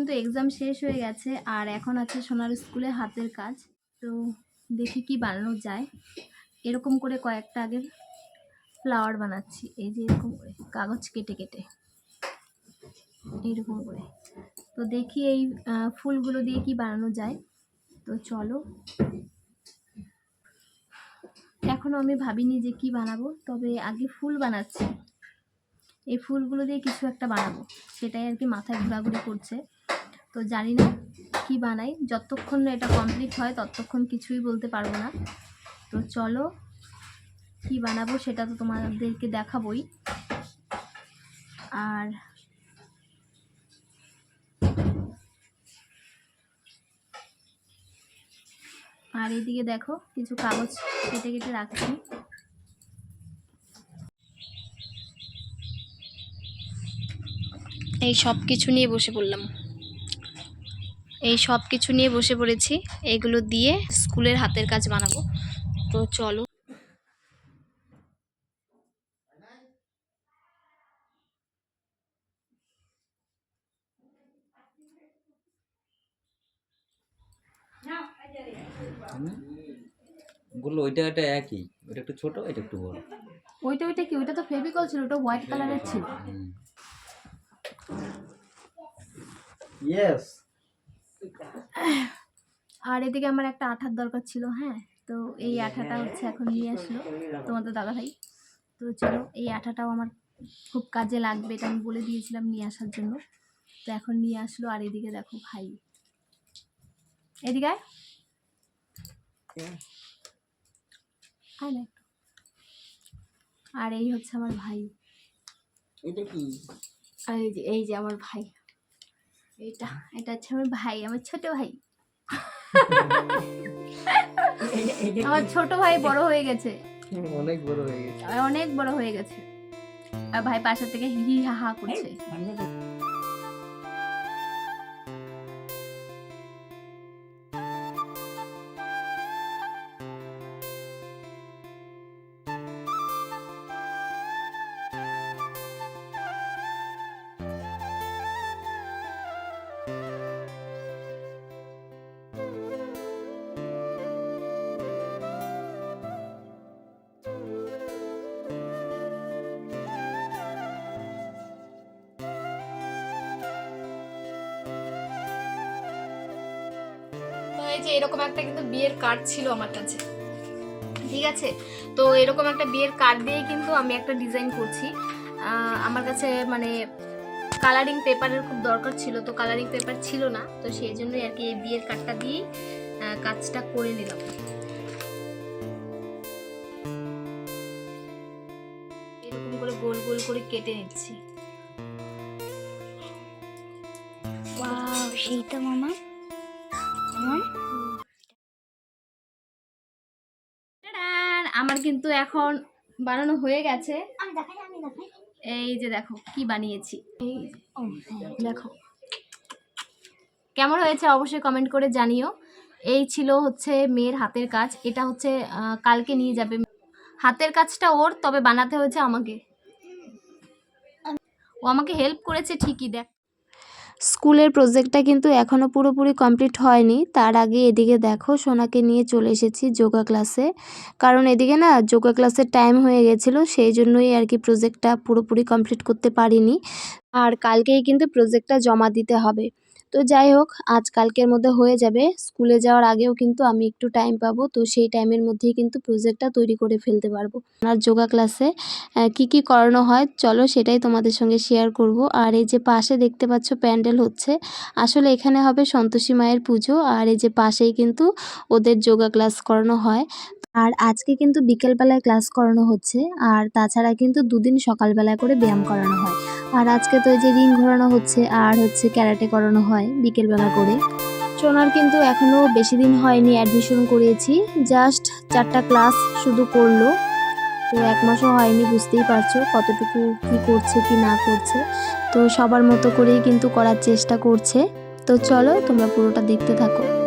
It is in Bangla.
কিন্তু এক্সাম শেষ হয়ে গেছে আর এখন আছে সোনার স্কুলে হাতের কাজ। তো দেখি কি বানানো যায়। এরকম করে কয়েকটা আগে ফ্লাওয়ার বানাচ্ছি। এই যে এরকম করে, কাগজ কেটে কেটে। এইরকম করে। তো দেখি এই ফুলগুলো দিয়ে কি বানানো যায়। তো চলো। এখনও আমি ভাবিনি যে কি বানাবো, তবে আগে ফুল বানাচ্ছি। এই ফুলগুলো দিয়ে কিছু একটা বানাবো। সেটাই আর কি মাথায় ঘোরাঘুরি করছে। তো জানি না কি বানাই। যতক্ষণ এটা কমপ্লিট হয়, ততক্ষণ কিছুই বলতে পারব না। তো চলো, কি বানাবো সেটা তো তোমাদেরকে দেখাবই। আর আর এদিকে দেখো, কিছু কাগজ কেটে কেটে রাখছি। এই সব কিছু নিয়ে বসে পড়লাম। এই সব কিছু নিয়ে বসে পড়েছি। এগুলো দিয়ে স্কুলের হাতের কাজ বানাবো। তো চলো। বলল ওইটা এটা একই। ওইটা একটু ছোট এটা একটু বড়। ওইটা ওইটা কি? ওইটা তো ফেভিকল ছিল ওটা হোয়াইট কালারের ছিল। হুম। আর এদিকে আমার একটা আঠার দরকার ছিল হ্যাঁ? তো এই আঠাটা হচ্ছে এখন নিয়ে আসলো তোমাদের দাদা ভাই তো চলো এই আঠাটাও আমার খুব কাজে লাগবে এটা আমি বলে দিয়েছিলাম নিয়ে আসার জন্য। তো এখন নিয়ে আসলো আর এদিকে দেখো ভাই। এদিকে। আয় না একটু। আর এই হচ্ছে আমার ভাই। এটা কি? আর এই যে এই যে আমার ভাই। এইটা এটা হচ্ছে আমার ভাই আমার ছোট ভাই। এটা এটা আমার ছোট ভাই বড় হয়ে গেছে। অনেক বড় হয়ে গেছে। অনেক বড় হয়ে গেছে। আর ভাই পাশে থেকে হি হা হা করছে যে এরকম একটা কিন্তু বিয়ের কার্ড ছিল আমার কাছে। ঠিক আছে? তো এরকম একটা বিয়ের কার্ড দিয়ে কিন্তু আমি একটা ডিজাইন করছি। আমার কাছে মানে কালারিং পেপারের খুব দরকার ছিল, তো কালারিং পেপার ছিল না, তো সেই জন্যই আর কি এই বিয়ের কার্ডটা দিয়েই কাজটা করে নিলাম। এরকম করে গোল গোল করে কেটে নিচ্ছি। ওয়াও সেই তো মামা। আমার কিন্তু এখন বানানো হয়ে গেছে। এই যে দেখো কি বানিয়েছি। দেখো। কেমন হয়েছে অবশ্যই কমেন্ট করে জানিও। এই ছিল হচ্ছে মেয়ের হাতের কাজ। এটা হচ্ছে কালকে নিয়ে যাবে। হাতের কাজটা ওর তবে বানাতে হয়েছে আমাকে। ও আমাকে হেল্প করেছে ঠিকই দেখ। স্কুলের প্রজেক্টটা কিন্তু এখনও পুরোপুরি কমপ্লিট হয়নি। তার আগে এদিকে দেখো সোনাকে নিয়ে চলে এসেছি যোগা ক্লাসে। কারণ এদিকে না যোগা ক্লাসের টাইম হয়ে গেছিল, সেই জন্যই আর কি প্রজেক্টটা পুরোপুরি কমপ্লিট করতে পারিনি। আর কালকেই কিন্তু প্রজেক্টটা জমা দিতে হবে। তো যাই হোক, আজ কালকের মধ্যে হয়ে যাবে। স্কুলে যাওয়ার আগেও কিন্তু আমি একটু টাইম পাবো, তো সেই টাইমের মধ্যেই কিন্তু প্রজেক্টটা তৈরি করে ফেলতে পারব। আর যোগা ক্লাসে কি কি করানো হয়, চলো সেটাই তোমাদের সঙ্গে শেয়ার করব। আর এই যে পাশে দেখতে পাচ্ছ প্যান্ডেল হচ্ছে, আসলে এখানে হবে সন্তোষী মায়ের পুজো, আর এই যে পাশেই কিন্তু ওদের যোগা ক্লাস করানো হয়। আর আজকে কিন্তু বিকেলবেলায় ক্লাস করানো হচ্ছে, আর তাছাড়া কিন্তু দুদিন সকালবেলায় করে ব্যায়াম করানো হয়। আর আজকে তো এই যে রিং ঘোরানো হচ্ছে, আর হচ্ছে ক্যারাটে করানো হয় বিকেলবেলা করে। সোনার কিন্তু এখনও বেশি দিন হয়নি অ্যাডমিশন করিয়েছি। জাস্ট চারটা ক্লাস শুধু করল। তো এক মাসও হয়নি, বুঝতেই পারছ কতটুকু কি করছে, কি না করছে। তো সবার মতো করেই কিন্তু করার চেষ্টা করছে। তো চলো তোমরা পুরোটা দেখতে থাকো।